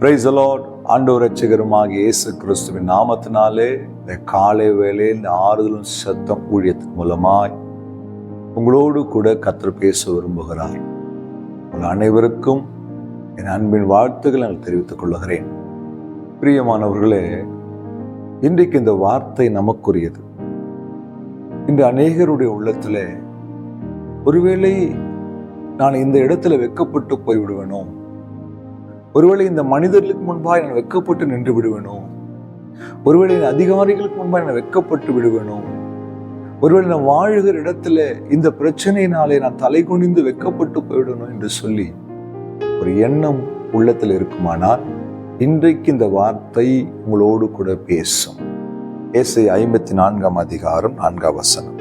Price allot ஆண்டவர் ரட்சகருமாக இயேசு கிறிஸ்துவின் நாமத்தினாலே இந்த காலை வேளையில் இந்த ஆறுதலும் சத்தம் ஊழியத்தின் மூலமாய் உங்களோடு கூட கத்தர் பேச விரும்புகிறார். உங்கள் அனைவருக்கும் என் அன்பின் வாழ்த்துக்கள் நான் தெரிவித்துக் கொள்கிறேன். பிரியமானவர்களே இன்றைக்கு இந்த வார்த்தை நமக்குரியது. இன்று அநேகருடைய உள்ளத்தில் ஒருவேளை நான் இந்த இடத்துல வெக்கப்பட்டு போய் விடுவேனோ ஒருவேளை இந்த மனிதர்களுக்கு முன்பாக நான் வெக்கப்பட்டு நின்று விடுவேனோ? ஒருவேளை இந்த அதிகாரிகளுக்கு முன்பாக நான் வெக்கப்பட்டு விடுவேனோ? ஒருவேளை நான் வாழுகிற இடத்துல இந்த பிரச்சனையினாலே நான் தலை குனிந்து வெக்கப்பட்டு போயிடணும் என்று சொல்லி ஒரு எண்ணம் உள்ளத்தில் இருக்குமானால் இன்றைக்கு இந்த வார்த்தை உங்களோடு கூட பேசும். ஏசை ஐம்பத்தி நான்காம் அதிகாரம் நான்காம் வசனம்.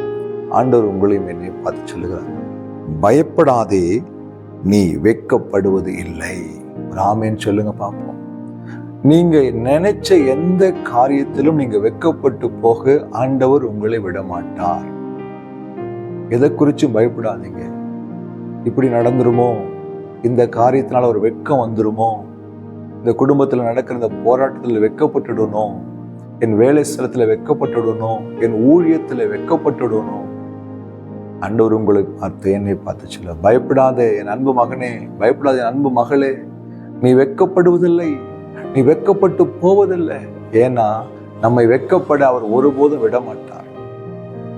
ஆண்டவர் உங்களையும் என்னையும் பார்த்து சொல்லுகிறார். பயப்படாதே நீ வெட்கப்படுவது இல்லை. ராமேன்னு சொல்லுங்க பார்ப்போம். நீங்க நினைச்ச எந்த காரியத்திலும் நீங்க வெட்கப்பட்டு போக ஆண்டவர் உங்களை விட மாட்டார் எதை குறிச்சும் பயப்படாதீங்க. இப்படி நடந்துருமோ? இந்த காரியத்தினால ஒரு வெட்கம் வந்துருமோ? இந்த குடும்பத்தில் நடக்கிற இந்த போராட்டத்தில் வெட்கப்பட்டுடணும் என் வேலை ஸ்தலத்தில் வெக்கப்பட்டுடணும் என் ஊழியத்தில் வெட்கப்பட்டுடணும் அண்டவர் உங்களை பார்த்து என்னை பார்த்து சொல்ல பயப்படாத என் அன்பு மகனே பயப்படாத என் அன்பு மகளே. நீ வெட்கப்படுவதில்லை நீ வெட்கப்பட்டு போவதில்லை. ஏன்னா நம்மை வெட்கப்பட அவர் ஒருபோதும் விட மாட்டார்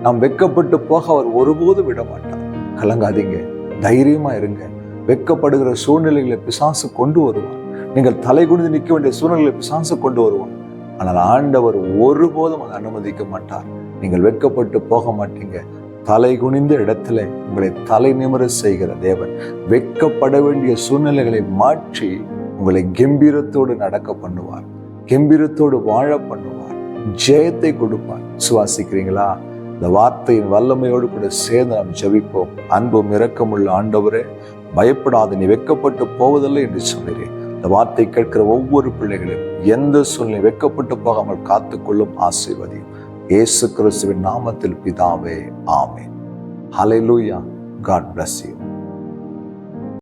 நாம் வெட்கப்பட்டு போக அவர் ஒருபோதும் விட மாட்டார் கலங்காதீங்க. தைரியமா இருங்க. வெட்கப்படுகிற சூழ்நிலைகளை பிசாசு கொண்டு வருவான் நீங்கள் தலை குனிந்து நிற்க வேண்டிய சூழ்நிலைகளை பிசாசு கொண்டு வருவான் ஆனால் ஆண்டவர் ஒருபோதும் அதை அனுமதிக்க மாட்டார். நீங்கள் வெட்கப்பட்டு போக மாட்டீங்க. தலை குனிந்த இடத்துல உங்களை தலை நிமிர செய்கிற தேவன் வெட்கப்பட வேண்டிய சூழ்நிலைகளை மாற்றி உங்களை கம்பீரத்தோடு நடக்க பண்ணுவார் கம்பீரத்தோடு வாழ பண்ணுவார் ஜெயத்தை கொடுப்பார். சுவாசிக்கிறீங்களா? இந்த வார்த்தையின் வல்லமையோடு கூட சேர்ந்து நாம் ஜபிப்போம். அன்பும் இரக்கமுள்ள ஆண்டவரே பயப்படாத நீ வெக்கப்பட்டு போவதில்லை என்று சொல்கிறேன் இந்த வார்த்தை கேட்கிற ஒவ்வொரு பிள்ளைகளையும் எந்த சூழ்நிலை வெட்கப்பட்டு போகாமல் காத்துக்கொள்ளும் ஆசீர்வதியும். இயேசு கிறிஸ்துவின் நாமத்தில் பிதாவே ஆமே ஹalleluya காட் பிளஸ் யூ